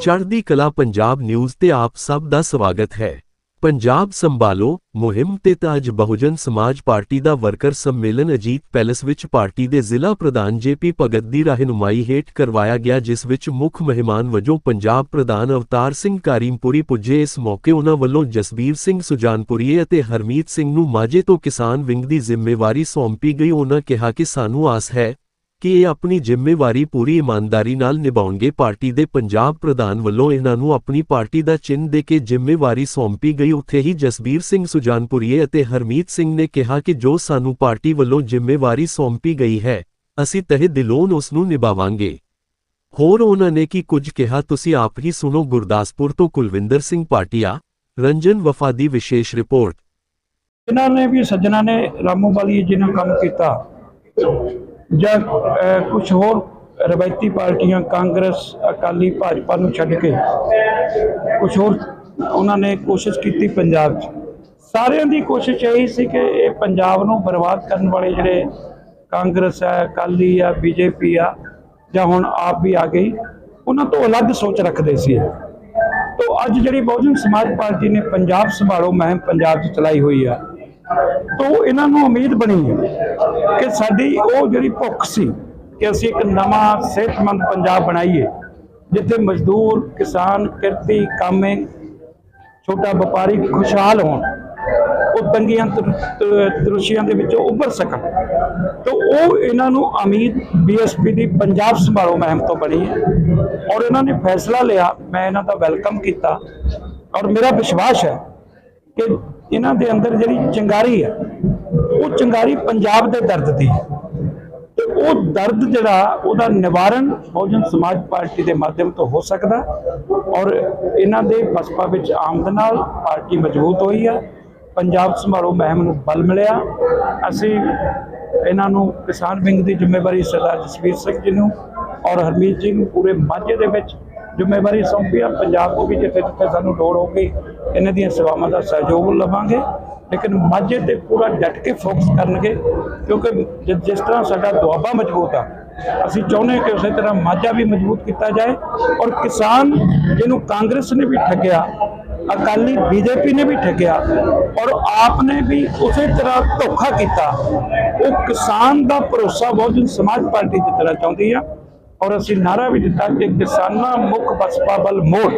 ਚੜ੍ਹਦੀ ਕਲਾ ਪੰਜਾਬ ਨਿਊਜ਼ ਤੇ ਆਪ ਸਭ ਦਾ ਸਵਾਗਤ ਹੈ। ਪੰਜਾਬ ਸੰਭਾਲੋ, ਮੁਹਿੰਮ ਤੇ ਅੱਜ ਬਹੁਜਨ ਸਮਾਜ ਪਾਰਟੀ ਦਾ ਵਰਕਰ ਸੰਮੇਲਨ ਅਜੀਤ ਪੈਲੇਸ ਵਿੱਚ ਪਾਰਟੀ ਦੇ ਜ਼ਿਲ੍ਹਾ ਪ੍ਰਧਾਨ ਜੇਪੀ ਭਗਤ ਦੀ ਰਹਿਨੁਮਾਈ ਹੇਠ ਕਰਵਾਇਆ ਗਿਆ, ਜਿਸ ਵਿੱਚ ਮੁੱਖ ਮਹਿਮਾਨ ਵਜੋਂ ਪੰਜਾਬ ਪ੍ਰਧਾਨ ਅਵਤਾਰ ਸਿੰਘ ਕਾਰੀਮਪੁਰੀ ਪੁੱਜੇ। ਇਸ ਮੌਕੇ ਉਹਨਾਂ ਵੱਲੋਂ ਜਸਬੀਰ ਸਿੰਘ ਸੁਜਾਨਪੁਰੀਏ ਅਤੇ ਹਰਮੀਤ ਸਿੰਘ ਨੂੰ ਮਾਝੇ ਤੋਂ ਕਿਸਾਨ ਵਿੰਗ ਦੀ ਜ਼ਿੰਮੇਵਾਰੀ ਸੌਂਪੀ ਗਈ। ਉਹਨਾਂ ਕਿਹਾ ਕਿ ਸਾਨੂੰ ਆਸ ਹੈ ਕਿ ਇਹ ਆਪਣੀ ਜ਼ਿੰਮੇਵਾਰੀ ਪੂਰੀ ਇਮਾਨਦਾਰੀ ਨਾਲ ਨਿਭਾਉਣਗੇ। ਪਾਰਟੀ ਦੇ ਪੰਜਾਬ ਪ੍ਰਧਾਨ ਵੱਲੋਂ ਇਹਨਾਂ ਨੂੰ ਆਪਣੀ ਪਾਰਟੀ ਦਾ ਚਿੰਨ੍ਹ ਦੇ ਕੇ ਜ਼ਿੰਮੇਵਾਰੀ ਸੌਂਪੀ ਗਈ। ਉੱਥੇ ਹੀ ਜਸਬੀਰ ਸਿੰਘ ਸੁਜਾਨਪੁਰੀਏ ਅਤੇ ਹਰਮੀਤ ਸਿੰਘ ਨੇ ਕਿਹਾ ਕਿ ਜੋ ਸਾਨੂੰ ਪਾਰਟੀ ਵੱਲੋਂ ਜ਼ਿੰਮੇਵਾਰੀ ਸੌਂਪੀ ਗਈ ਹੈ, ਅਸੀਂ ਤਹਿ ਦਿਲੋਂ ਉਸ ਨੂੰ ਨਿਭਾਵਾਂਗੇ। ਹੋਰ ਉਹਨਾਂ ਨੇ ਕੀ ਕੁਝ ਕਿਹਾ? ਤੁਸੀਂ ਆਪ ਹੀ ਸੁਣੋ। ਗੁਰਦਾਸਪੁਰ ਤੋਂ ਕੁਲਵਿੰਦਰ ਸਿੰਘ ਪਾਟਿਆ, ਰੰਜਨ ਵਫਾ ਦੀ ਵਿਸ਼ੇਸ਼ ਰਿਪੋਰਟ। ਇਹਨਾਂ ਨੇ ਵੀ ਸੱਜਣਾ ਨੇ ਰਾਮੂ ਵਾਲੀ ਜੀ ਨਾਲ ਕੰਮ ਕੀਤਾ। ਜਾਂ ਕੁਝ ਹੋਰ ਰਵਾਇਤੀ ਪਾਰਟੀਆਂ ਕਾਂਗਰਸ, ਅਕਾਲੀ, ਭਾਜਪਾ ਨੂੰ ਛੱਡ ਕੇ ਕੁਝ ਹੋਰ ਉਹਨਾਂ ਨੇ ਕੋਸ਼ਿਸ਼ ਕੀਤੀ ਪੰਜਾਬ 'ਚ ਸਾਰਿਆਂ ਦੀ ਕੋਸ਼ਿਸ਼ ਇਹੀ ਸੀ ਕਿ ਇਹ ਪੰਜਾਬ ਨੂੰ ਬਰਬਾਦ ਕਰਨ ਵਾਲੇ ਜਿਹੜੇ ਕਾਂਗਰਸ ਹੈ, ਅਕਾਲੀ ਆ, ਬੀਜੇਪੀ ਆ, ਜਾਂ ਹੁਣ ਆਪ ਵੀ ਆ ਗਈ, ਉਹਨਾਂ ਤੋਂ ਅਲੱਗ ਸੋਚ ਰੱਖਦੇ ਸੀ ਇਹ। ਅੱਜ ਜਿਹੜੀ ਬਹੁਜਨ ਸਮਾਜ ਪਾਰਟੀ ਨੇ ਪੰਜਾਬ ਸੰਭਾਲੋ ਮੁਹਿੰਮ ਪੰਜਾਬ 'ਚ ਚਲਾਈ ਹੋਈ ਆ ਤੋ ਇਹਨਾਂ ਨੂੰ ਉਮੀਦ ਬਣੀ ਹੈ ਕਿ ਸਾਡੀ ਉਹ ਜਿਹੜੀ ਭੁੱਖ ਸੀ ਕਿ ਅਸੀਂ ਇੱਕ ਨਵਾਂ ਸਿਹਤਮੰਦ ਪੰਜਾਬ ਬਣਾਈਏ, ਜਿੱਥੇ ਮਜ਼ਦੂਰ, ਕਿਸਾਨ, ਕਿਰਤੀ, ਕਾਮੇ, ਛੋਟਾ ਵਪਾਰੀ ਖੁਸ਼ਹਾਲ ਹੋਣ, ਉਹ ਤੰਗੀਆਂ ਤਰ- ਤਰੁਸ਼ੀਆਂ ਦੇ ਵਿੱਚੋਂ ਉੱਭਰ ਸਕਣ। ਤਾਂ ਉਹ ਇਹਨਾਂ ਨੂੰ ਉਮੀਦ ਬੀਐਸਪੀ ਦੀ ਪੰਜਾਬ ਸੰਭਾਲੋ ਮਹਿਮ ਤੋਂ ਬਣੀ ਹੈ ਔਰ ਇਹਨਾਂ ਨੇ ਫੈਸਲਾ ਲਿਆ, ਮੈਂ ਇਹਨਾਂ ਦਾ ਵੈਲਕਮ ਕੀਤਾ ਔਰ ਮੇਰਾ ਵਿਸ਼ਵਾਸ ਹੈ ਕਿ ਇਹਨਾਂ ਦੇ ਅੰਦਰ ਜਿਹੜੀ ਚੰਗਾਰੀ ਹੈ ਉਹ ਚੰਗਾਰੀ ਪੰਜਾਬ ਦੇ ਦਰਦ ਦੀ ਹੈ। ਤੇ ਉਹ ਦਰਦ ਜਿਹੜਾ, ਉਹਦਾ ਨਿਵਾਰਨ ਬਹੁਜਨ ਸਮਾਜ ਪਾਰਟੀ ਦੇ ਮਾਧਿਅਮ ਤੋਂ ਹੋ ਸਕਦਾ ਔਰ ਇਹਨਾਂ ਦੇ ਬਸਪਾ ਵਿੱਚ ਆਮਦ ਨਾਲ ਪਾਰਟੀ ਮਜ਼ਬੂਤ ਹੋਈ ਹੈ। ਪੰਜਾਬ ਸਮਾਰੋਹ ਮਹਿਮ ਨੂੰ ਬਲ ਮਿਲਿਆ। ਅਸੀਂ ਇਹਨਾਂ ਨੂੰ ਕਿਸਾਨ ਵਿੰਗ ਦੀ ਜ਼ਿੰਮੇਵਾਰੀ ਸਰਦਾਰ ਜਸਵੀਰ ਸਿੰਘ ਜੀ ਨੂੰ ਔਰ ਹਰਮੀਤ ਜੀ ਨੂੰ ਪੂਰੇ ਮਾਝੇ ਦੇ ਵਿੱਚ ਜ਼ਿੰਮੇਵਾਰੀ ਸੌਂਪੀ ਆ। ਪੰਜਾਬ ਨੂੰ ਵੀ ਜਿੱਥੇ ਜਿੱਥੇ ਸਾਨੂੰ ਲੋੜ ਹੋਊਗੀ, ਇਹਨਾਂ ਦੀਆਂ ਸੇਵਾਵਾਂ ਦਾ ਸਹਿਯੋਗ ਲਵਾਂਗੇ। ਲੇਕਿਨ ਮਾਝੇ ਤੇ ਪੂਰਾ ਡਟ ਕੇ ਫੋਕਸ ਕਰਨਗੇ, ਕਿਉਂਕਿ ਜਿ- ਜਿਸ ਤਰ੍ਹਾਂ ਸਾਡਾ ਦੁਆਬਾ ਮਜ਼ਬੂਤ ਆ, ਅਸੀਂ ਚਾਹੁੰਦੇ ਹਾਂ ਕਿ ਉਸੇ ਤਰ੍ਹਾਂ ਮਾਝਾ ਵੀ ਮਜ਼ਬੂਤ ਕੀਤਾ ਜਾਏ। ਔਰ ਕਿਸਾਨ ਜਿਹਨੂੰ ਕਾਂਗਰਸ ਨੇ ਵੀ ਠੱਗਿਆ, ਅਕਾਲੀ ਬੀਜੇਪੀ ਨੇ ਵੀ ਠੱਗਿਆ, ਔਰ ਆਪ ਨੇ ਵੀ ਉਸੇ ਤਰ੍ਹਾਂ ਧੋਖਾ ਕੀਤਾ, ਉਹ ਕਿਸਾਨ ਦਾ ਭਰੋਸਾ ਬਹੁਜਨ ਸਮਾਜ ਪਾਰਟੀ ਜਿੱਤਣਾ ਚਾਹੁੰਦੀ ਆ। ਔਰ ਅਸੀਂ ਨਾਰਾ ਵੀ ਦਿੱਤਾ ਕਿ ਕਿਸਾਨਾਂ ਮੁੱਖ ਬਸਪਾ ਬਲ ਮੋੜ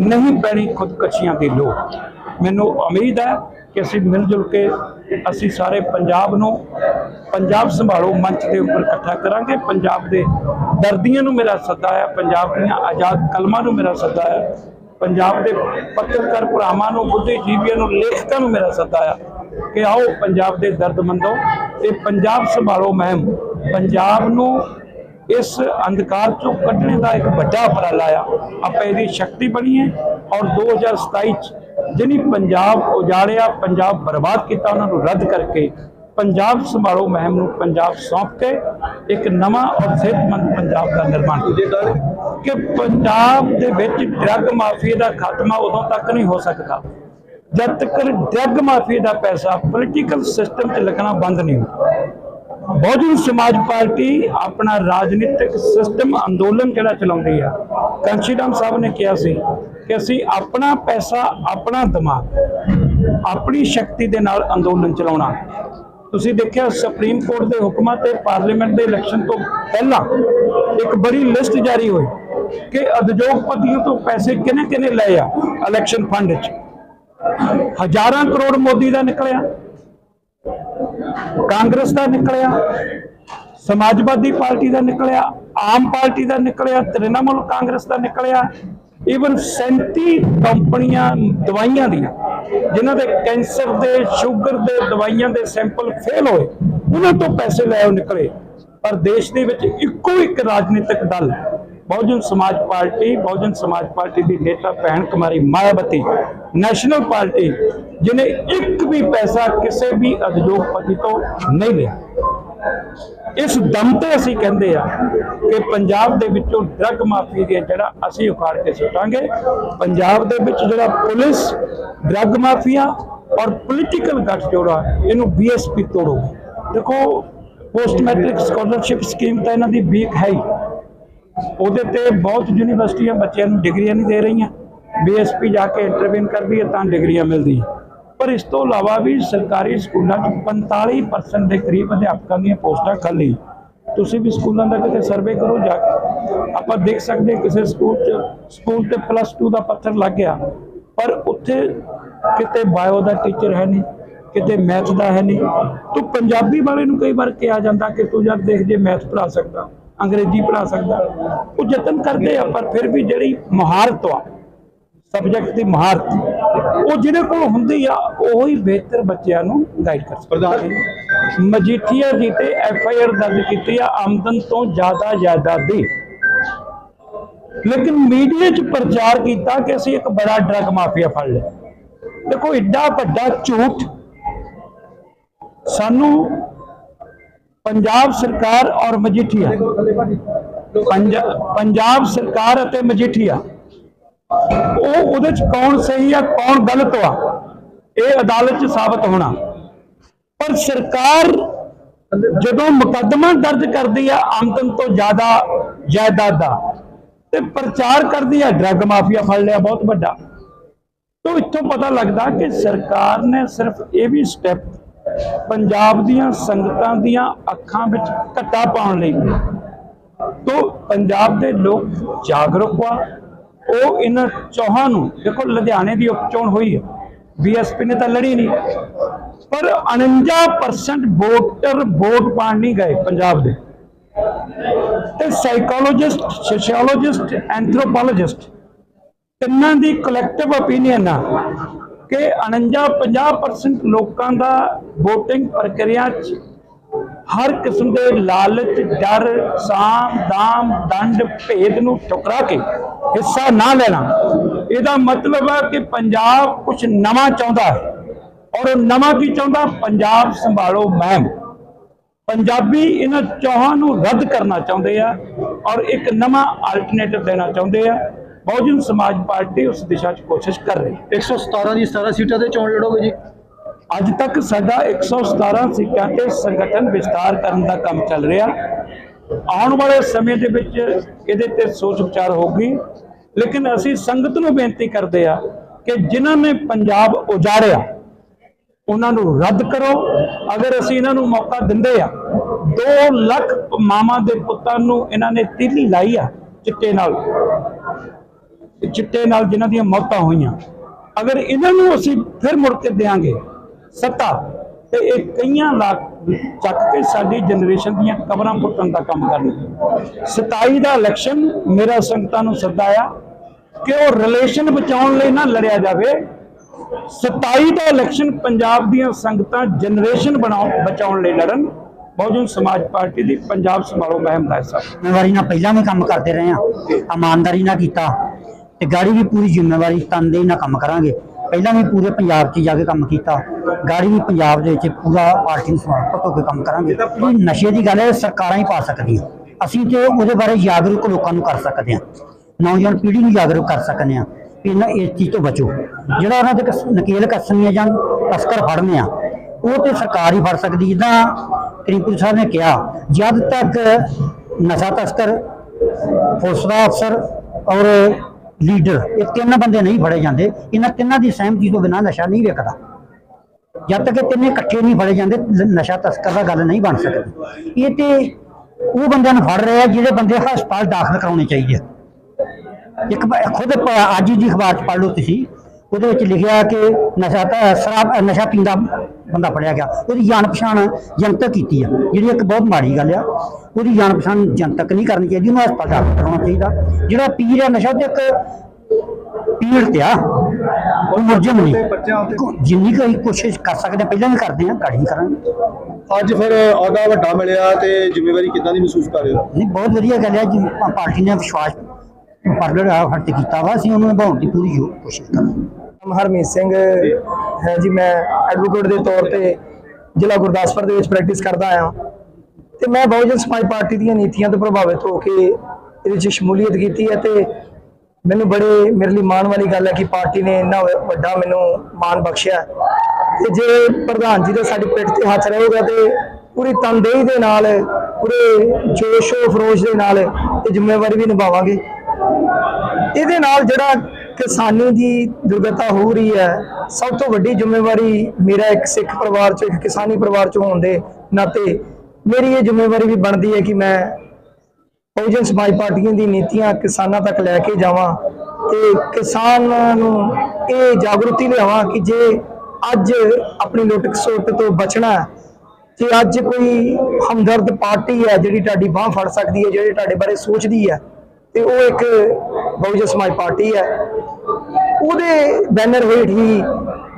ਨਹੀਂ ਪੈਣੀ ਖੁਦਕਸ਼ੀਆਂ ਦੀ ਲੋੜ। ਮੈਨੂੰ ਉਮੀਦ ਹੈ ਕਿ ਅਸੀਂ ਮਿਲ ਜੁਲ ਕੇ ਅਸੀਂ ਸਾਰੇ ਪੰਜਾਬ ਨੂੰ ਪੰਜਾਬ ਸੰਭਾਲੋ ਮੰਚ ਦੇ ਉੱਪਰ ਇਕੱਠਾ ਕਰਾਂਗੇ। ਪੰਜਾਬ ਦੇ ਦਰਦੀਆਂ ਨੂੰ ਮੇਰਾ ਸੱਦਾ ਹੈ, ਪੰਜਾਬ ਦੀਆਂ ਆਜ਼ਾਦ ਕਲਮਾਂ ਨੂੰ ਮੇਰਾ ਸੱਦਾ ਹੈ, ਪੰਜਾਬ ਦੇ ਪੱਤਰਕਾਰ ਭਰਾਵਾਂ ਨੂੰ, ਬੁੱਧੀਜੀਵੀਆਂ ਨੂੰ, ਲੇਖਕਾਂ ਨੂੰ ਮੇਰਾ ਸੱਦਾ ਹੈ ਕਿ ਆਓ ਪੰਜਾਬ ਦੇ ਦਰਦਮੰਦੋ, ਇਹ ਪੰਜਾਬ ਸੰਭਾਲੋ ਮਹਿਮ। ਪੰਜਾਬ ਨੂੰ ਇਸ ਅੰਧਕਾਰ ਚੋਂ ਕੱਢਣੇ ਦਾ ਇੱਕ ਵੱਡਾ ਉਪਰਾਲਾ ਆ। ਆਪਾਂ ਇਹਦੀ ਸ਼ਕਤੀ ਬਣੀਏ ਔਰ 2027 ਚ ਜਿਹਨੀ ਪੰਜਾਬ ਉਜਾੜਿਆ ਪੰਜਾਬ ਬਰਬਾਦ ਕੀਤਾ ਉਹਨਾਂ ਨੂੰ ਰੱਦ ਕਰਕੇ ਪੰਜਾਬ ਸੰਭਾਲੋ ਮੁਹਿੰਮ ਨੂੰ ਪੰਜਾਬ ਸੌਂਪ ਕੇ ਇੱਕ ਨਵਾਂ ਔਰ ਸਿਹਤਮੰਦ ਪੰਜਾਬ ਦਾ ਨਿਰਮਾਣ ਕੀਤਾ। ਕਿ ਪੰਜਾਬ ਦੇ ਵਿੱਚ ਡਰੱਗ ਮਾਫੀਆ ਦਾ ਖਾਤਮਾ ਉਦੋਂ ਤੱਕ ਨਹੀਂ ਹੋ ਸਕਦਾ। ਜਦ ਤੱਕ ਡਰੱਗ ਮਾਫੀਆ ਦਾ ਪੈਸਾ ਪੋਲੀਟੀਕਲ ਸਿਸਟਮ 'ਚ ਲੱਗਣਾ ਬੰਦ ਨਹੀਂ ਹੁੰਦਾ। ਬਹੁਜਨ ਸਮਾਜ ਪਾਰਟੀ ਆਪਣਾ ਰਾਜਨੀਤਿਕ ਸਿਸਟਮ ਅੰਦੋਲਨ ਜਿਹੜਾ ਚਲਾਉਂਦੀ ਆ। ਕੰਸ਼ੀਰਾਮ ਸਾਹਿਬ ਨੇ ਕਿਹਾ ਸੀ ਕਿ ਅਸੀਂ ਆਪਣਾ ਪੈਸਾ, ਆਪਣਾ ਦਿਮਾਗ, ਆਪਣੀ ਸ਼ਕਤੀ ਦੇ ਨਾਲ ਅੰਦੋਲਨ ਚਲਾਉਣਾ। ਤੁਸੀਂ ਦੇਖਿਆ ਸੁਪਰੀਮ ਕੋਰਟ ਦੇ ਹੁਕਮਾਂ ਤੇ ਪਾਰਲੀਮੈਂਟ ਦੇ ਇਲੈਕਸ਼ਨ ਤੋਂ ਪਹਿਲਾਂ ਇੱਕ ਬੜੀ ਲਿਸਟ ਜਾਰੀ ਹੋਈ ਕਿ ਉਦਯੋਗਪਤੀਆਂ ਤੋਂ ਪੈਸੇ ਕਿਨੇ ਕਿਨੇ ਲਏ ਆ ਇਲੈਕਸ਼ਨ ਫੰਡ 'ਚ। ਹਜ਼ਾਰਾਂ ਕਰੋੜ ਮੋਦੀ ਦਾ ਨਿਕਲਿਆ। ਕਾਂਗਰਸ ਦਾ ਨਿਕਲਿਆ, ਸਮਾਜਵਾਦੀ ਪਾਰਟੀ ਦਾ ਨਿਕਲਿਆ, ਆਮ ਪਾਰਟੀ ਦਾ ਨਿਕਲਿਆ, ਤ੍ਰਿਣਮੂਲ ਕਾਂਗਰਸ ਦਾ ਨਿਕਲਿਆ ਈਵਨ 37 ਕੰਪਨੀਆਂ ਦਵਾਈਆਂ ਦੀਆਂ, ਜਿਨ੍ਹਾਂ ਦੇ ਕੈਂਸਰ ਦੇ, ਸ਼ੂਗਰ ਦੇ ਦਵਾਈਆਂ ਦੇ ਸੈਂਪਲ ਫੇਲ ਹੋਏ, ਉਹਨਾਂ ਤੋਂ ਪੈਸੇ ਲੈ ਉਹ ਨਿਕਲੇ। ਪਰ ਦੇਸ਼ ਦੇ ਵਿੱਚ ਇੱਕੋ ਇੱਕ ਰਾਜਨੀਤਿਕ ਦਲ ਬਹੁਜਨ ਸਮਾਜ ਪਾਰਟੀ, ਬਹੁਜਨ ਸਮਾਜ ਪਾਰਟੀ ਦੀ ਨੇਤਾ ਭੈਣ ਕੁਮਾਰੀ ਮਾਇਆਵਤੀ ਨੈਸ਼ਨਲ ਪਾਰਟੀ ਜਿਨੇ ਇੱਕ ਵੀ ਪੈਸਾ ਕਿਸੇ ਵੀ ਉਦਯੋਗਪਤੀ ਤੋਂ ਨਹੀਂ ਲਿਆ। ਇਸ ਦਮ ਤੇ ਅਸੀਂ ਕਹਿੰਦੇ ਆ ਕਿ ਪੰਜਾਬ ਦੇ ਵਿੱਚੋਂ ਡਰੱਗ ਮਾਫੀ ਦੀਆਂ ਜਿਹੜਾ ਅਸੀਂ ਉਖਾੜ ਕੇ ਸੁੱਟਾਂਗੇ, ਪੰਜਾਬ ਦੇ ਵਿੱਚ ਜਿਹੜਾ ਪੁਲਿਸ ਡਰੱਗ ਮਾਫੀਆ ਔਰ ਪੋਲੀਟੀਕਲ ਗੱਠਜੋੜਾ, ਇਹਨੂੰ ਬੀਐਸਪੀ ਤੋੜੋ। ਦੇਖੋ ਪੋਸਟ ਮੈਟ੍ਰਿਕ ਸਕਾਲਰਸ਼ਿਪ ਸਕੀਮ ਤਾਂ ਇਹਨਾਂ ਦੀ ਵੀਕ ਹੈ ਹੀ। ਉਹਦੇ ਤੇ ਬਹੁਤ ਯੂਨੀਵਰਸਿਟੀਆਂ ਬੱਚਿਆਂ ਨੂੰ ਡਿਗਰੀਆਂ ਨਹੀਂ ਦੇ ਰਹੀਆਂ। ਬੀਐਸਪੀ ਜਾ ਕੇ ਇੰਟਰਵਿਊਨ ਕਰਦੀ ਹੈ ਤਾਂ ਡਿਗਰੀਆਂ ਮਿਲਦੀ ਪਰ ਇਸ ਤੋਂ ਇਲਾਵਾ ਵੀ ਸਰਕਾਰੀ ਸਕੂਲਾਂ 'ਚ 45% ਦੇ ਕਰੀਬ ਅਧਿਆਪਕਾਂ ਦੀਆਂ ਪੋਸਟਾਂ ਖਾਲੀ। ਤੁਸੀਂ ਵੀ ਸਕੂਲਾਂ ਦਾ ਕਿਤੇ ਸਰਵੇ ਕਰੋ ਜਾ ਕੇ। ਆਪਾਂ ਦੇਖ ਸਕਦੇ ਕਿਸੇ ਸਕੂਲ 'ਚ, ਸਕੂਲ ਤੇ ਪਲੱਸ 2 ਦਾ ਪੱਥਰ ਲੱਗ ਗਿਆ। ਪਰ ਉੱਥੇ ਕਿਤੇ ਬਾਇਓ ਦਾ ਟੀਚਰ ਹੈ ਨਹੀਂ, ਕਿਤੇ ਮੈਥ ਦਾ ਹੈ ਨਹੀਂ। ਤੂੰ ਪੰਜਾਬੀ ਵਾਲੇ ਨੂੰ ਕਈ ਵਾਰ ਕਿਹਾ ਜਾਂਦਾ ਕਿ ਤੂੰ ਜਦ ਦੇਖ ਜੇ ਮੈਥ ਪੜ੍ਹਾ ਸਕਦਾ। ਅੰਗਰੇਜ਼ੀ ਪੜ੍ਹਾ ਸਕਦਾ। ਉਹ ਯਤਨ ਕਰਦੇ ਆ ਪਰ ਫਿਰ ਵੀ ਜਿਹੜੀ ਮਹਾਰਤ ਆ ਸਬਜੈਕਟ ਦੀ ਮਹਾਰਤ ਉਹ ਜਿਹਦੇ ਕੋਲ ਹੁੰਦੀ ਆ ਉਹ ਹੀ ਬਿਹਤਰ ਬੱਚਿਆਂ ਨੂੰ ਗਾਈਡ ਕਰ ਸਕਦਾ ਮਜੀਠੀਆ ਜੀ ਤੇ ਐਫ ਆਈ ਆਰ ਦਰਜ ਕੀਤੀ ਆ ਆਮਦਨ ਤੋਂ ਜ਼ਿਆਦਾ ਜਾਇਦਾਦ ਦੀ। ਲੇਕਿਨ ਮੀਡੀਆ 'ਚ ਪ੍ਰਚਾਰ ਕੀਤਾ ਕਿ ਅਸੀਂ ਇੱਕ ਬੜਾ ਡਰਗ ਮਾਫੀਆ ਫੜ ਲਿਆ। ਦੇਖੋ ਏਡਾ ਵੱਡਾ ਝੂਠ ਸਾਨੂੰ ਪੰਜਾਬ ਸਰਕਾਰ ਔਰ ਮਜੀਠੀਆ। ਪੰਜਾਬ ਸਰਕਾਰ ਅਤੇ ਮਜੀਠੀਆ। ਉਹ ਉਹਦੇ ਚ ਕੌਣ ਸਹੀ ਆ, ਕੌਣ ਗਲਤ ਆ, ਇਹ ਅਦਾਲਤ ਚ ਸਾਬਤ ਹੋਣਾ। ਪਰ ਸਰਕਾਰ ਜਦੋਂ ਮੁਕੱਦਮਾ ਦਰਜ ਕਰਦੀ ਆ, ਆਮਦਨ ਤੋਂ ਜ਼ਿਆਦਾ ਜਾਇਦਾਦ ਦਾ, ਤੇ ਪ੍ਰਚਾਰ ਕਰਦੀ ਆ, ਡਰੱਗ ਮਾਫੀਆ ਫੜ ਲਿਆ, ਬਹੁਤ ਵੱਡਾ। ਤੋਂ ਇੱਥੋਂ ਪਤਾ ਲੱਗਦਾ ਕਿ ਸਰਕਾਰ ਨੇ ਸਿਰਫ ਇਹ ਵੀ ਸਟੈਪ ਪੰਜਾਬ ਦੀਆਂ ਸੰਗਤਾਂ ਦੀਆਂ ਅੱਖਾਂ ਵਿੱਚ ਘੱਟਾ ਪਾਉਣ ਲਈ। ਤੋਂ ਪੰਜਾਬ ਦੇ ਲੋਕ ਜਾਗਰੂਕ ਆ ਉਹ ਇਹਨਾਂ ਚੌਹਾਂ ਨੂੰ, ਦੇਖੋ ਲੁਧਿਆਣੇ ਦੀ ਉਪਚੋਣ ਹੋਈ ਹੈ। ਬੀਐਸਪੀ ਨੇ ਤਾਂ ਲੜੀ ਨਹੀਂ। ਪਰ 49% ਵੋਟਰ ਵੋਟ ਪਾਣ ਨਹੀਂ ਗਏ ਪੰਜਾਬ ਦੇ। ਤੇ ਸਾਈਕੋਲੋਜਿਸਟ ਸੋਸ਼ੀਓਲੋਜਿਸਟ ਐਂਥਰੋਪੋਲੋਜਿਸਟ ਤਿੰਨਾਂ ਦੀ ਕਲੈਕਟਿਵ opinion ਆ। ਕਿ 49-50% ਲੋਕਾਂ ਦਾ VOTING ਪ੍ਰਕਿਰਿਆ 'ਚ ਹਰ ਕਿਸਮ ਦੇ ਲਾਲਚ, ਡਰ ਸਾਮ ਦਾਮ, ਦੰਡ, ਭੇਦ ਨੂੰ ਠੁਕਰਾ ਕੇ ਹਿੱਸਾ ਨਾ ਲੈਣਾ। ਇਹਦਾ ਮਤਲਬ ਹੈ ਕਿ ਪੰਜਾਬ ਕੁਝ ਨਵਾਂ ਚਾਹੁੰਦਾ ਹੈ। ਔਰ ਉਹ ਨਵਾਂ ਕੀ ਚਾਹੁੰਦਾ? ਪੰਜਾਬ ਸੰਭਾਲੋ ਮੈਮ ਪੰਜਾਬੀ ਇਹਨਾਂ ਚੌਹਾਂ ਨੂੰ ਰੱਦ ਕਰਨਾ ਚਾਹੁੰਦੇ ਆ ਔਰ ਇੱਕ ਨਵਾਂ ਆਲਟਰਨੇਟਿਵ ਦੇਣਾ ਚਾਹੁੰਦੇ ਆ। ਬਹੁਜਨ ਸਮਾਜ ਪਾਰਟੀ ਉਸ ਦਿਸ਼ਾ 'ਚ ਕੋਸ਼ਿਸ਼ ਕਰ ਰਹੀ ਹੈ। 117 ਦੀ 17 ਸੀਟਾਂ ਤੇ ਚੋਣ ਲੜੋਗੇ ਜੀ? ਅੱਜ ਤੱਕ ਸਾਡਾ 117 ਸੀਟਾਂ ਤੇ ਸੰਗਠਨ ਵਿਸਤਾਰ ਕਰਨ ਦਾ ਕੰਮ ਚੱਲ ਰਿਹਾ। ਆਉਣ ਵਾਲੇ ਸਮੇਂ ਦੇ ਵਿੱਚ ਇਹਦੇ ਤੇ ਸੋਚ ਵਿਚਾਰ ਹੋਊਗੀ। ਲੇਕਿਨ ਅਸੀਂ ਸੰਗਤ ਨੂੰ ਬੇਨਤੀ ਕਰਦੇ ਆ ਕਿ ਜਿਨ੍ਹਾਂ ਨੇ ਪੰਜਾਬ ਉਜਾੜਿਆ ਉਹਨਾਂ ਨੂੰ ਰੱਦ ਕਰੋ। ਅਗਰ ਅਸੀਂ ਇਹਨਾਂ ਨੂੰ ਮੌਕਾ ਦਿੰਦੇ ਆ 2 ਲੱਖ ਮਾਮਾ ਦੇ ਪੁੱਤਾਂ ਨੂੰ ਇਹਨਾਂ ਨੇ ਤੀਲੀ ਲਾਈ ਆ ਚਿੱਟੇ ਨਾਲ। ਚਿੱਟੇ ਨਾਲ ਜਿਨ੍ਹਾਂ ਦੀਆਂ ਮੌਤਾਂ ਹੋਈਆਂ। ਅਗਰ ਇਹਨਾਂ ਨੂੰ ਅਸੀਂ ਫਿਰ ਮੁੜ ਕੇ ਦੇਾਂਗੇ ਸੱਤਾ, ਤੇ ਇਹ ਕਈਆਂ ਲੱਖ ਚੱਕ ਕੇ ਸਾਡੀ ਜਨਰੇਸ਼ਨ ਦੀਆਂ ਕਬਰਾਂ ਪੁੱਟਣ ਦਾ ਕੰਮ ਕਰਨਗੇ। 27 ਦਾ ਇਲੈਕਸ਼ਨ ਮੇਰਾ ਸੰਗਤਾਂ ਨੂੰ ਸੱਦਾ ਆ ਕਿ ਉਹ ਰਿਲੇਸ਼ਨ ਬਚਾਉਣ ਲਈ ਨਾ ਲੜਿਆ ਜਾਵੇ। 27 ਦਾ ਇਲੈਕਸ਼ਨ ਪੰਜਾਬ ਦੀਆਂ ਸੰਗਤਾਂ ਜਨਰੇਸ਼ਨ ਬਣਾਉਣ ਬਚਾਉਣ ਲਈ ਲੜਨ। ਬਹੁਜਨ ਸਮਾਜ ਪਾਰਟੀ ਦੀ ਪੰਜਾਬ ਸੰਭਾਲੋ ਮਹਿਮ ਦਾ ਹਿੱਸਾ। ਜ਼ਿੰਮੇਵਾਰੀ ਨਾਲ ਪਹਿਲਾਂ ਵੀ ਕੰਮ ਕਰਦੇ ਰਹੇ ਆ ਇਮਾਨਦਾਰੀ ਨਾਲ ਕੀਤਾ। ਤੇ ਗਾੜੀ ਵੀ ਪੂਰੀ ਜ਼ਿੰਮੇਵਾਰੀ ਤਨਦੇਹੀ ਨਾਲ ਕੰਮ ਕਰਾਂਗੇ। ਪਹਿਲਾਂ ਵੀ ਪੂਰੇ ਪੰਜਾਬ 'ਚ ਜਾ ਕੇ ਕੰਮ ਕੀਤਾ। ਗਾੜੀ ਵੀ ਪੰਜਾਬ ਦੇ ਵਿੱਚ ਪੂਰਾ ਪਾਰਟੀ ਨੂੰ ਸਮਰਪਿਤ ਹੋ ਕੇ ਕੰਮ ਕਰਾਂਗੇ। ਜਿਹੜੀ ਨਸ਼ੇ ਦੀ ਗੱਲ ਹੈ, ਸਰਕਾਰਾਂ ਹੀ ਪਾ ਸਕਦੀਆਂ। ਅਸੀਂ ਤੇ ਉਹਦੇ ਬਾਰੇ ਜਾਗਰੂਕ ਲੋਕਾਂ ਨੂੰ ਕਰ ਸਕਦੇ ਹਾਂ। ਨੌਜਵਾਨ ਪੀੜ੍ਹੀ ਨੂੰ ਜਾਗਰੂਕ ਕਰ ਸਕਦੇ ਹਾਂ ਵੀ ਇਹਨਾਂ ਇਸ ਚੀਜ਼ ਤੋਂ ਬਚੋ। ਜਿਹੜਾ ਉਹਨਾਂ ਦੇ ਕਸ- ਨਕੇਲ ਕੱਸਣੀ ਹੈ ਜਾਂ ਤਸਕਰ ਫੜਨੇ ਆ, ਉਹ ਤੇ ਸਰਕਾਰ ਹੀ ਫੜ ਸਕਦੀ। ਜਿੱਦਾਂ ਕਰੀਮਪੁਰ ਸਾਹਿਬ ਨੇ ਕਿਹਾ, ਜਦ ਤੱਕ ਨਸ਼ਾ ਤਸਕਰ, ਪੁਲਿਸ ਦਾ ਅਫਸਰ ਔਰ ਲੀਡਰ। ਇਹ ਤਿੰਨ ਬੰਦੇ ਨਹੀਂ ਫੜੇ ਜਾਂਦੇ। ਇਹਨਾਂ ਤਿੰਨਾਂ ਦੀ ਸਹਿਮਤੀ ਤੋਂ ਬਿਨਾਂ ਨਸ਼ਾ ਨਹੀਂ ਵਿਕਦਾ। ਜਦ ਤੱਕ ਇਹ ਤਿੰਨੇ ਇਕੱਠੇ ਨਹੀਂ ਫੜੇ ਜਾਂਦੇ ਨਸ਼ਾ ਤਸਕਰ ਦਾ ਗੱਲ ਨਹੀਂ ਬਣ ਸਕਦੀ। ਇਹ ਤੇ ਉਹ ਬੰਦਿਆਂ ਨੂੰ ਫੜ ਰਹੇ ਆ ਜਿਹੜੇ ਬੰਦੇ ਹਸਪਤਾਲ ਦਾਖਲ ਕਰਾਉਣੇ ਚਾਹੀਦੇ ਆ। ਇੱਕ ਖੁਦ ਅੱਜ ਦੀ ਅਖਬਾਰ ਚ ਪੜ੍ਹ ਲਓ ਤੁਸੀਂ। ਉਹਦੇ ਵਿੱਚ ਲਿਖਿਆ ਕਿ ਨਸ਼ਾ ਤਾਂ, ਸ਼ਰਾਬ ਨਸ਼ਾ ਪੀਂਦਾ ਬੰਦਾ ਫੜਿਆ ਗਿਆ। ਉਹਦੀ ਜਾਣ ਪਛਾਣ ਜਨਤਕ ਕੀਤੀ ਆ। ਜਿਹੜੀ ਇੱਕ ਬਹੁਤ ਮਾੜੀ ਗੱਲ ਆ ਉਹਦੀ ਜਾਣ ਪਛਾਣ ਜਨਤਕ ਨਹੀਂ ਕਰਨੀ ਚਾਹੀਦੀ ਉਹਨੂੰ ਹਸਪਤਾਲ ਦਾਖਲ ਕਰਾਉਣਾ ਚਾਹੀਦਾ। ਜਿਹੜਾ ਪੀ ਰਿਹਾ ਨਸ਼ਾ ਤੇ ਇੱਕ ਪੀੜਤ ਆ। ਉਹ ਮੁਰਜਮ ਨਹੀਂ। ਜਿੰਨੀ ਕੋਈ ਕੋਸ਼ਿਸ਼ ਕਰ ਸਕਦੇ ਪਹਿਲਾਂ ਵੀ ਕਰਦੇ ਆ ਗਾੜੀ ਕਰਾਂਗੇ। ਅੱਜ ਫਿਰ ਅਹੁਦਾ ਵੱਡਾ ਮਿਲਿਆ ਤੇ ਜ਼ਿੰਮੇਵਾਰੀ ਕਿੱਦਾਂ ਦੀ ਮਹਿਸੂਸ ਕਰ ਰਹੇ ਹੋ? ਨਹੀਂ ਬਹੁਤ ਵਧੀਆ ਗੱਲ ਹੈ ਜੀ। ਪਾਰਟੀ ਨੇ ਵਿਸ਼ਵਾਸ ਪਾਰਲਰ ਹੱਟ ਤੇ ਕੀਤਾ ਵਾ ਅਸੀਂ ਉਹਨੂੰ ਨਿਭਾਉਣ ਦੀ ਪੂਰੀ ਕੋਸ਼ਿਸ਼ ਕਰਾਂਗੇ। ਹਰਮੀਤ ਸਿੰਘ, ਹੈ ਜੀ, ਮੈਂ ਐਡਵੋਕੇਟ ਦੇ ਤੌਰ ਤੇ ਜ਼ਿਲ੍ਹਾ ਗੁਰਦਾਸਪੁਰ ਦੇ ਵਿੱਚ ਪ੍ਰੈਕਟਿਸ ਕਰਦਾ ਆਇਆ ਤੇ ਮੈਂ ਬਹੁਜਨ ਸਮਾਜ ਪਾਰਟੀ ਦੀਆਂ ਨੀਤੀਆਂ ਤੋਂ ਪ੍ਰਭਾਵਿਤ ਹੋ ਕੇ ਇਹਦੇ ਵਿੱਚ ਸ਼ਮੂਲੀਅਤ ਕੀਤੀ ਹੈ ਤੇ ਮੈਨੂੰ ਬੜੇ, ਮੇਰੇ ਲਈ ਮਾਣ ਵਾਲੀ ਗੱਲ ਹੈ ਕਿ ਪਾਰਟੀ ਨੇ ਇੰਨਾ ਵ- ਵੱਡਾ ਮੈਨੂੰ ਮਾਣ ਬਖਸ਼ਿਆ ਤੇ ਜੇ ਪ੍ਰਧਾਨ ਜੀ ਦਾ ਸਾਡੀ ਪਿੱਠ ਤੇ ਹੱਥ ਰਹੇਗਾ ਤੇ ਪੂਰੀ ਤਨਦੇਹੀ ਦੇ ਨਾਲ, ਪੂਰੇ ਜੋਸ਼ੋ ਫਰੋਸ਼ ਦੇ ਨਾਲ ਇਹ ਜ਼ਿੰਮੇਵਾਰੀ ਵੀ ਨਿਭਾਵਾਂਗੇ। ਇਹਦੇ ਨਾਲ ਜਿਹੜਾ ਕਿਸਾਨੀ ਦੀ ਦੁਰਗਤਾ ਹੋ ਰਹੀ ਹੈ। ਸਭ ਤੋਂ ਵੱਡੀ ਜ਼ਿੰਮੇਵਾਰੀ ਮੇਰਾ ਇੱਕ ਸਿੱਖ ਪਰਿਵਾਰ ਚੋਂ ਇੱਕ ਕਿਸਾਨੀ ਪਰਿਵਾਰ ਚੋਂ ਹੋਣ ਦੇ ਨਾਤੇ ਮੇਰੀ ਇਹ ਜ਼ਿੰਮੇਵਾਰੀ ਵੀ ਬਣਦੀ ਹੈ ਕਿ ਮੈਂ ਬਹੁਜਨ ਸਮਾਜ ਪਾਰਟੀਆਂ ਦੀ ਨੀਤੀਆਂ ਕਿਸਾਨਾਂ ਤੱਕ ਲੈ ਕੇ ਜਾਵਾਂ ਤੇ ਕਿਸਾਨਾਂ ਨੂੰ ਇਹ ਜਾਗਰੂਕਤੀ ਲਿਆਵਾਂ ਕਿ ਜੇ ਅੱਜ ਆਪਣੀ ਲੁੱਟ ਖਸੁੱਟ ਤੋਂ ਬਚਣਾ ਹੈ, ਜੇ ਅੱਜ ਕੋਈ ਹਮਦਰਦ ਪਾਰਟੀ ਹੈ ਜਿਹੜੀ ਤੁਹਾਡੀ ਬਾਹ ਫੜ ਸਕਦੀ ਹੈ ਜਿਹੜੀ ਤੁਹਾਡੇ ਬਾਰੇ ਸੋਚਦੀ ਹੈ ਤੇ ਉਹ ਇੱਕ ਬਹੁਜਨ ਸਮਾਜ ਪਾਰਟੀ ਹੈ। ਉਹਦੇ ਬੈਨਰ ਹੇਠ ਹੀ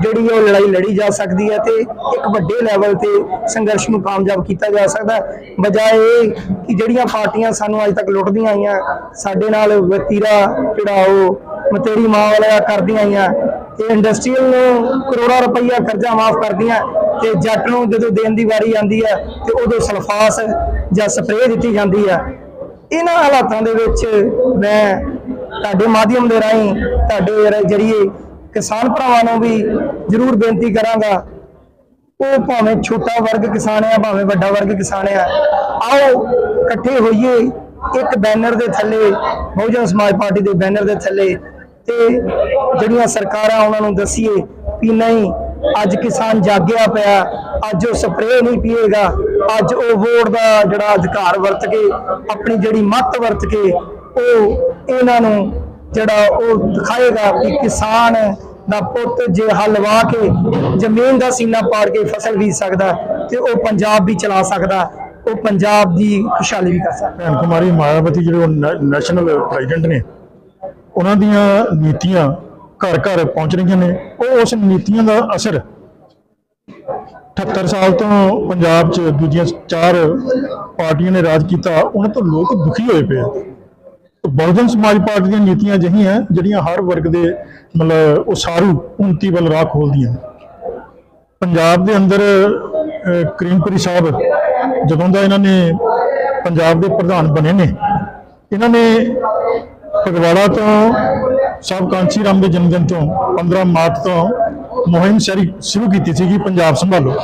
ਜਿਹੜੀ ਉਹ ਲੜਾਈ ਲੜੀ ਜਾ ਸਕਦੀ ਹੈ ਤੇ ਇੱਕ ਵੱਡੇ ਲੈਵਲ ਤੇ ਸੰਘਰਸ਼ ਨੂੰ ਕਾਮਯਾਬ ਕੀਤਾ ਜਾ ਸਕਦਾ ਬਜਾਏ ਇਹ ਕਿ ਜਿਹੜੀਆਂ ਪਾਰਟੀਆਂ ਸਾਨੂੰ ਅੱਜ ਤੱਕ ਲੁੱਟਦੀਆਂ ਆਈਆਂ, ਸਾਡੇ ਨਾਲ ਵਤੀਰਾ ਜਿਹੜਾ ਉਹ ਮਤੇਰੀ ਮਾਂ ਵਾਲਾ ਕਰਦੀਆਂ ਆਈਆਂ ਤੇ ਇੰਡਸਟਰੀਅਲ ਨੂੰ ਕਰੋੜਾਂ ਰੁਪਈਆ ਕਰਜ਼ਾ ਮਾਫ ਕਰਦੀਆਂ, ਤੇ ਜੱਟ ਨੂੰ ਜਦੋਂ ਦੇਣ ਦੀ ਵਾਰੀ ਆਉਂਦੀ ਹੈ ਤੇ ਉਦੋਂ ਸਲਫਾਸ ਜਾਂ ਸਪਰੇਅ ਦਿੱਤੀ ਜਾਂਦੀ ਹੈ। ਇਹਨਾਂ ਹਾਲਾਤਾਂ ਦੇ ਵਿੱਚ ਮੈਂ ਤੁਹਾਡੇ ਮਾਧਿਅਮ ਦੇ ਰਾਹੀਂ ਤੁਹਾਡੇ ਜਰੀਏ ਕਿਸਾਨ ਭਰਾਵਾਂ ਨੂੰ ਵੀ ਜ਼ਰੂਰ ਬੇਨਤੀ ਕਰਾਂਗਾ, ਉਹ ਭਾਵੇਂ ਛੋਟਾ ਵਰਗ ਕਿਸਾਨ ਆ, ਭਾਵੇਂ ਵੱਡਾ ਵਰਗ ਕਿਸਾਨ ਹੈ ਆਓ ਇਕੱਠੇ ਹੋਈਏ, ਇੱਕ ਬੈਨਰ ਦੇ ਥੱਲੇ, ਬਹੁਜਨ ਸਮਾਜ ਪਾਰਟੀ ਦੇ ਬੈਨਰ ਦੇ ਥੱਲੇ ਤੇ ਜਿਹੜੀਆਂ ਸਰਕਾਰਾਂ ਉਹਨਾਂ ਨੂੰ ਦਸੀਏ ਕਿ ਨਹੀਂ, ਅੱਜ ਕਿਸਾਨ ਜਾਗਿਆ ਪਿਆ ਅੱਜ ਉਹ ਸਪਰੇਅ ਨਹੀਂ ਪੀਏਗਾ, ਅੱਜ ਉਹ ਵੋਟ ਦਾ ਜਿਹੜਾ ਅਧਿਕਾਰ ਵਰਤ ਕੇ, ਆਪਣੀ ਜਿਹੜੀ ਮੱਤ ਵਰਤ ਕੇ, ਉਹ ਇਹਨਾਂ ਨੂੰ ਜਿਹੜਾ ਉਹ ਦਿਖਾਏਗਾ ਕਿ ਕਿਸਾਨ ਦਾ ਪੁੱਤ ਜੇ ਹਲ ਕੇ ਜ਼ਮੀਨ ਦਾ ਸੀਨਾ ਪਾੜ ਕੇ ਫਸਲ ਬੀਜ ਸਕਦਾ ਤੇ ਉਹ ਪੰਜਾਬ ਵੀ ਚਲਾ ਸਕਦਾ, ਉਹ ਪੰਜਾਬ ਦੀ ਖੁਸ਼ਹਾਲੀ ਵੀ ਕਰ ਸਕਦਾ। ਭੈਣ ਕੁਮਾਰੀ, ਮਾਇਆਵਤੀ ਜਿਹੜੇ ਨੈਸ਼ਨਲ ਪ੍ਰੈਜ਼ੀਡੈਂਟ ਨੇ, ਉਹਨਾਂ ਦੀਆਂ ਨੀਤੀਆਂ ਘਰ ਘਰ ਪਹੁੰਚ ਰਹੀਆਂ ਨੇ, ਉਹ ਉਸ ਨੀਤੀਆਂ ਦਾ ਅਸਰ 78 ਸਾਲ ਤੋਂ ਪੰਜਾਬ 'ਚ ਦੂਜੀਆਂ ਚਾਰ ਪਾਰਟੀਆਂ ਨੇ ਰਾਜ ਕੀਤਾ, ਉਹਨਾਂ ਤੋਂ ਲੋਕ ਦੁਖੀ ਹੋਏ ਪਏ ਆ। ਬਹੁਜਨ ਸਮਾਜ ਪਾਰਟੀ ਦੀਆਂ ਨੀਤੀਆਂ ਅਜਿਹੀਆਂ ਜਿਹੜੀਆਂ ਹਰ ਵਰਗ ਦੇ ਮਤਲਬ ਉਸਾਰੂ ਉਨਤੀ ਵੱਲ ਰਾਹ ਖੋਲਦੀਆਂ ਪੰਜਾਬ ਦੇ ਅੰਦਰ ਕਰੀਮਪੁਰੀ ਸਾਹਿਬ, ਜਦੋਂ ਦਾ ਇਹਨਾਂ ਨੇ ਪੰਜਾਬ ਦੇ ਪ੍ਰਧਾਨ ਬਣੇ ਨੇ, ਇਹਨਾਂ ਨੇ ਫਗਵਾੜਾ ਤੋਂ ਸਾਹਿਬ ਕਾਂਚੀ ਰਾਮ ਦੇ ਜਨਮ ਦਿਨ ਤੋਂ 15 ਮਾਰਚ ਤੋਂ ਮੁਹਿੰਮ ਸ਼ਰੀ, ਸ਼ੁਰੂ ਕੀਤੀ ਸੀਗੀ ਪੰਜਾਬ ਸੰਭਾਲੋ।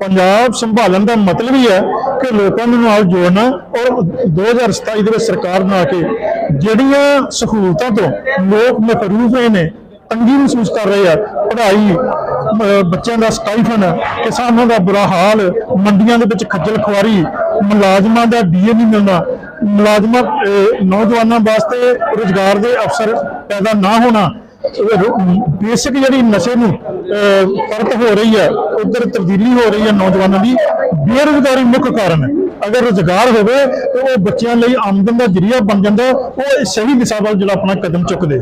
ਪੰਜਾਬ ਸੰਭਾਲਣ ਦਾ ਮਤਲਬ ਹੀ ਹੈ ਕਿ ਲੋਕਾਂ ਨੂੰ ਨਾਲ ਜੋੜਨਾ ਔਰ 2027 ਦੇ ਵਿੱਚ ਸਰਕਾਰ ਬਣਾ ਕੇ ਜਿਹੜੀਆਂ ਸਹੂਲਤਾਂ ਤੋਂ ਲੋਕ ਮਹਿਰੂਮ ਹੋਏ ਨੇ, ਤੰਗੀ ਮਹਿਸੂਸ ਕਰ ਰਹੇ ਆ, ਪੜ੍ਹਾਈ ਬੱਚਿਆਂ ਦਾ ਸਟਾਈਫਨ, ਕਿਸਾਨਾਂ ਦਾ ਬੁਰਾ ਹਾਲ, ਮੰਡੀਆਂ ਦੇ ਵਿੱਚ ਖੱਜਲ ਖੁਆਰੀ, ਮੁਲਾਜ਼ਮਾਂ ਦਾ ਡੀਏ ਨਹੀਂ ਮਿਲਣਾ, ਮੁਲਾਜ਼ਮਾਂ ਨੌਜਵਾਨਾਂ ਵਾਸਤੇ ਰੋਜ਼ਗਾਰ ਦੇ ਅਵਸਰ ਪੈਦਾ ਨਾ ਹੋਣਾ ਬੇਸਿਕ ਜਿਹੜੀ ਨਸ਼ੇ ਨੂੰ ਅਹ, ਪਰਤ ਹੋ ਰਹੀ ਹੈ ਉਧਰ ਤਬਦੀਲੀ ਹੋ ਰਹੀ ਹੈ ਨੌਜਵਾਨਾਂ ਦੀ ਬੇਰੁਜ਼ਗਾਰੀ ਮੁੱਖ ਕਾਰਨ ਹੈ। ਅਗਰ ਰੋਜ਼ਗਾਰ ਹੋਵੇ ਤਾਂ ਉਹ ਬੱਚਿਆਂ ਲਈ ਆਮਦਨ ਦਾ ਜ਼ਰੀਆ ਬਣ ਜਾਂਦਾ ਉਹ ਸਹੀ ਦਿਸ਼ਾ ਵੱਲ ਜਿਹੜਾ ਆਪਣਾ ਕਦਮ ਚੁੱਕਦੇ।